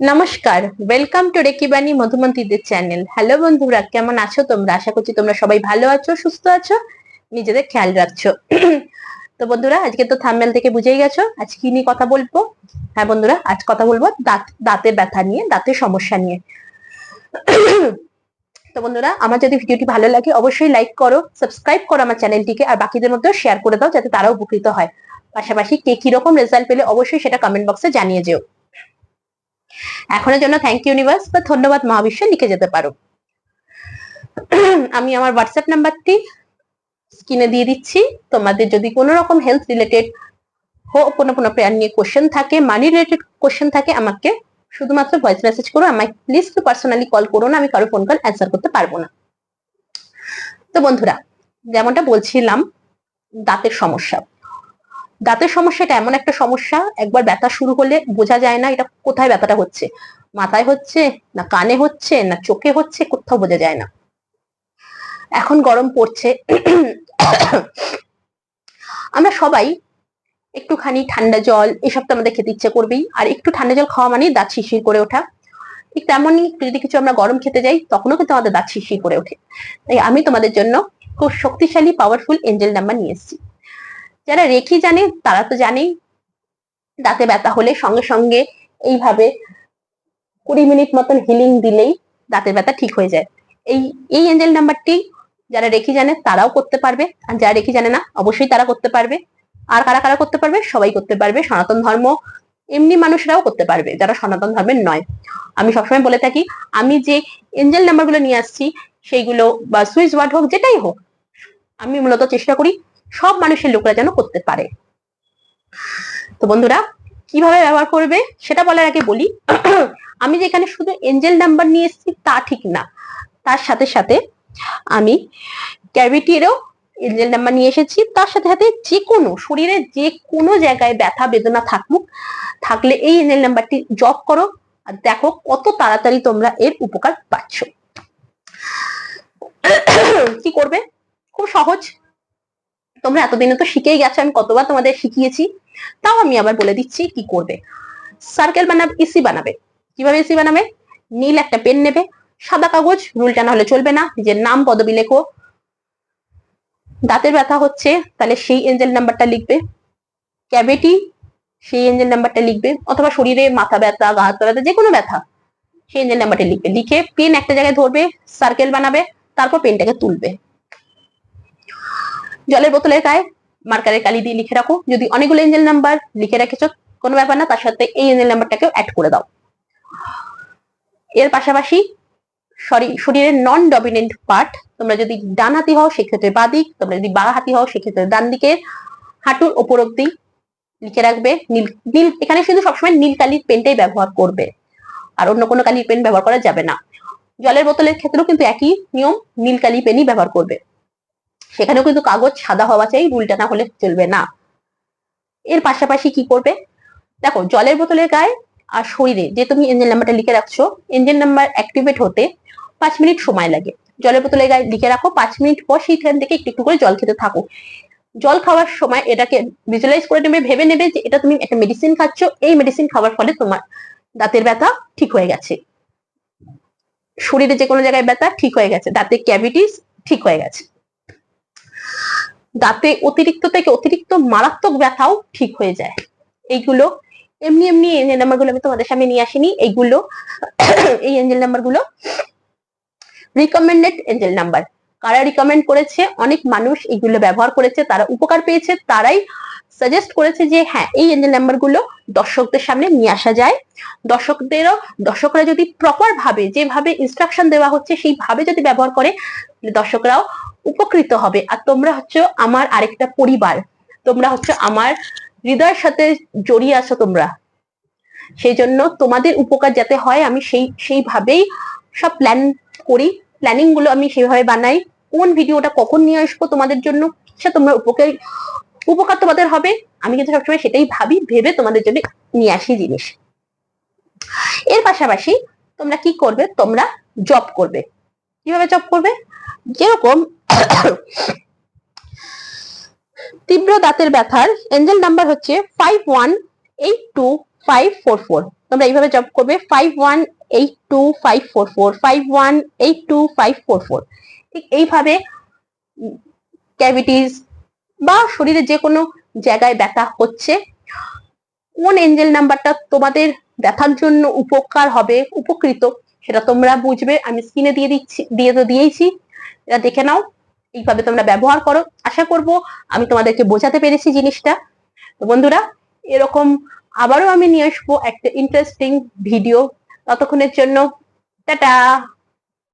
নমস্কার welcome to রেকিবানি মধুমন্তীদের চ্যানেল হ্যালো বন্ধুরা, কেমন আছো তোমরা? আশা করছি তোমরা সবাই ভালো আছো, সুস্থ আছো, নিজেদের খেয়াল রাখছো। তো বন্ধুরা, আজকে তো থাম্বেল থেকে বুঝেই গেছো, আজ কি নিয়ে কথা বলব? হ্যাঁ বন্ধুরা, আজ কথা বলব দাঁত, দাঁতের ব্যথা নিয়ে, দাঁতের সমস্যা নিয়ে। তো বন্ধুরা, আমার যদি ভিডিওটি ভালো লাগে, অবশ্যই লাইক করো সাবস্ক্রাইব করো আমার চ্যানেলটিকে আর বাকিদের মধ্যেও শেয়ার করে দাও, যাতে তারাও উপকৃত হয়। পাশাপাশি কে কীরকম রেজাল্ট পেলে অবশ্যই সেটা কমেন্ট বক্সে জানিয়ে যেও। এখনের জন্য থ্যাংক ইউ ইউনিভার্স বা ধন্যবাদ মহাবিশ্ব লিখে যেতে পারো। আমি আমার হোয়াটসঅ্যাপ নাম্বারটি স্ক্রিনে দিয়ে দিচ্ছি। তোমাদের যদি কোনো রকম হেলথ রিলেটেড হো, কোনো কোনো প্রেয়ার নিয়ে কোশ্চেন থাকে মানি রিলেটেড কোশ্চেন থাকে, আমাকে শুধুমাত্র ভয়েস মেসেজ করো। আমায় প্লিজ কেউ পার্সোনালি কল করো না, আমি কারও ফোন কল অ্যান্সার করতে পারব না। তো বন্ধুরা, যেমনটা বলছিলাম, দাঁতের সমস্যা। দাঁতের সমস্যা এটা এমন একটা সমস্যা, একবার ব্যথা শুরু হলে বোঝা যায় না এটা কোথায় ব্যথাটা হচ্ছে। মাথায় হচ্ছে, না কানে হচ্ছে, না চোখে হচ্ছে, কোথাও বোঝা যায় না। এখন গরম পড়ছে। আমরা সবাই একটুখানি ঠান্ডা জল, এসব তো আমাদের খেতে ইচ্ছে করবেই। আর একটু ঠান্ডা জল খাওয়া মানে দাঁত শিশির করে ওঠা। ঠিক তেমনই যদি কিছু আমরা গরম খেতে যাই, তখনও কিন্তু আমাদের দাঁত শিশির করে ওঠে। তাই আমি তোমাদের জন্য খুব শক্তিশালী পাওয়ারফুল এঞ্জেল নাম্বার নিয়ে এসেছি। যারা রেখি জানে, তারা তো জানেই। দাঁতে ব্যথা হলে সঙ্গে সঙ্গে এইভাবে কুড়ি মিনিট মতন হিলিং দিলেই দাঁতের ব্যথা ঠিক হয়ে যায়। এই এই এঞ্জেল নাম্বারটি যারা রেখি জানে, তারাও করতে পারবে। আর যারা রেখি জানে না, অবশ্যই তারা করতে পারবে। আর কারা কারা করতে পারবে? সবাই করতে পারবে। সনাতন ধর্ম, এমনি মানুষরাও করতে পারবে, যারা সনাতন ধর্মের নয়। আমি সবসময় বলে থাকি, আমি যে এঞ্জেল নাম্বারগুলো নিয়ে আসছি, সেইগুলো বা সুইচ ওয়ার্ড হোক, যেটাই হোক, আমি মূলত চেষ্টা করি সব মানুষের লোকরা যেন করতে পারে। তো বন্ধুরা, কীভাবে ব্যবহার করবে সেটা বলার আগে বলি। আমি যেখানে শুধু এঞ্জেল নাম্বার নিয়ে এসেছি, তা ঠিক না। তার সাথে সাথে আমি ক্যাভিটিরও এঞ্জেল নাম্বার নিয়ে এসেছি। তার সাথে সাথে যে কোনো শরীরে যে কোনো জায়গায় ব্যথা, বেদনা থাকুক, থাকলে এই এঞ্জেল নাম্বারটি জব করো আর দেখো কত তাড়াতাড়ি তোমরা এর উপকার পাচ্ছ। কি করবে? খুব সহজ। তোমরা এতদিনে তো শিখেই গেছো, আমি কতবার তোমাদের শিখিয়েছি। তাও আমি আবার বলে দিচ্ছি কি করবে। সার্কেল বানাবে, ইসি বানাবে। কীভাবে ইসি বানাবে? নীল একটা পেন নেবে, সাদা কাগজ, রুলটা না হলে চলবে না যে নাম, পদবি লেখো। দাঁতের ব্যথা হচ্ছে, তাহলে সেই এঞ্জেল নাম্বারটা লিখবে। ক্যাভিটি সেই এঞ্জেল নাম্বারটা লিখবে। অথবা শরীরে মাথা ব্যথা, গা হাত ব্যথা যে কোনো ব্যথা, সেই এঞ্জেল নাম্বারটা লিখবে। লিখে পেন একটা জায়গায় ধরবে সার্কেল বানাবে, তারপর পেনটাকে তুলবে। জলের বোতলের গায়ে মার্কারের কালি দিয়ে লিখে রাখো। যদি অনেকগুলো এঞ্জেল নাম্বার লিখে রেখেছো, কোনো ব্যাপার না, তার সাথে এই এঞ্জেল নাম্বারটাকেও অ্যাড করে দাও। এর পাশাপাশি শরীরের নন ডমিনেন্ট পার্ট তোমরা যদি ডান হাতি হও, সেক্ষেত্রে বা দিক, তোমরা যদি বা হাতি হও, সেক্ষেত্রে ডান দিকের হাঁটুর ওপর অব্দি লিখে রাখবে। নীল নীল, এখানে শুধু সবসময় নীল কালির পেনটাই ব্যবহার করবে। আর অন্য কোনো কালির পেন ব্যবহার করা যাবে না। জলের বোতলের ক্ষেত্রেও কিন্তু একই নিয়ম, নীল কালি পেনই ব্যবহার করবে। সেখানেও কিন্তু কাগজ সাদা হওয়া চাই, রুলটা না হলে চলবে না। এর পাশাপাশি কি করবে? দেখো, জলের বোতলের গায়ে আর শরীরে যে তুমি ইঞ্জিন নাম্বারটা লিখে রাখছো ইঞ্জিন নাম্বার অ্যাক্টিভেট হতে পাঁচ মিনিট সময় লাগে। জলের বোতলে গায়ে লিখে রাখো, পাঁচ মিনিট পর সেইখান থেকে একটু একটু করে জল খেতে থাকো। জল খাওয়ার সময় এটাকে ভিজুয়ালাইজ করে নেবে, ভেবে নেবে যে এটা তুমি একটা মেডিসিন খাচ্ছ, এই মেডিসিন খাওয়ার ফলে তোমার দাঁতের ব্যথা ঠিক হয়ে গেছে। শরীরে যে কোনো জায়গায় ব্যথা ঠিক হয়ে গেছে, দাঁতের ক্যাভিটিস ঠিক হয়ে গেছে। দাঁতে অতিরিক্ত থেকে অতিরিক্ত মারাত্মক ব্যথাও ঠিক হয়ে যায়। এইগুলো এমনি এমনি এঞ্জেল নাম্বারগুলো আমি তোমাদের সামনে নিয়ে আসিনি। এইগুলো এই এঞ্জেল নাম্বারগুলো রিকমেন্ডেড এঞ্জেল নাম্বার কারা রিকমেন্ড করেছে? অনেক মানুষ এগুলো ব্যবহার করেছে, তারা উপকার পেয়েছে, তারাই সাজেস্ট করেছে যে হ্যাঁ এই এঞ্জেল নাম্বারগুলো দর্শকদের সামনে নিয়ে আসা যায়। দর্শকদেরও, দর্শকরা যদি প্রপার ভাবে যেভাবে ইনস্ট্রাকশন দেওয়া হচ্ছে, সেইভাবে যদি ব্যবহার করে দর্শকরাও উপকৃত হবে। আর তোমরা হচ্ছে আমার আরেকটা পরিবার। তোমরা হচ্ছে আমার হৃদয়ের সাথে জড়িয়ে আছো তোমরা। সেই জন্য তোমাদের উপকার যাতে হয়, আমি সেই, সেইভাবেই সব প্ল্যান করি। প্ল্যানিংগুলো আমি সেইভাবে বানাই। কোন ভিডিওটা কখন নিয়ে আসব তোমাদের জন্য সে তোমরা উপকার উপকার তোমাদের হবে। আমি কিন্তু সবসময় সেটাই ভাবি, ভেবে তোমাদের জন্য নিয়ে আসি জিনিস। এর পাশাপাশি তোমরা কি করবে? তোমরা জব করবে। কীভাবে জব করবে? যেরকম তীব্র দাঁতের ব্যথার এঞ্জেল নাম্বার হচ্ছে five one eight two five four four তোমরা এইভাবে জব করবে five one eight two five four four five one eight two five four four ঠিক এইভাবে ক্যাভিটিস বা শরীরে যে কোনো জায়গায় ব্যথা হচ্ছে, কোন এঞ্জেল নাম্বারটা তোমাদের ব্যথার জন্য উপকার হবে, উপকৃত, সেটা তোমরা বুঝবে। আমি স্ক্রিনে দিয়ে দিচ্ছি, দিয়ে তো দিয়েছি। এটা দেখে নাও। এইভাবে তোমরা ব্যবহার করো। আশা করব আমি তোমাদেরকে বোঝাতে পেরেছি জিনিসটা। তো বন্ধুরা, এরকম আবারও আমি নিয়ে আসব একটা ইন্টারেস্টিং ভিডিও ততক্ষণের জন্য, টাটা!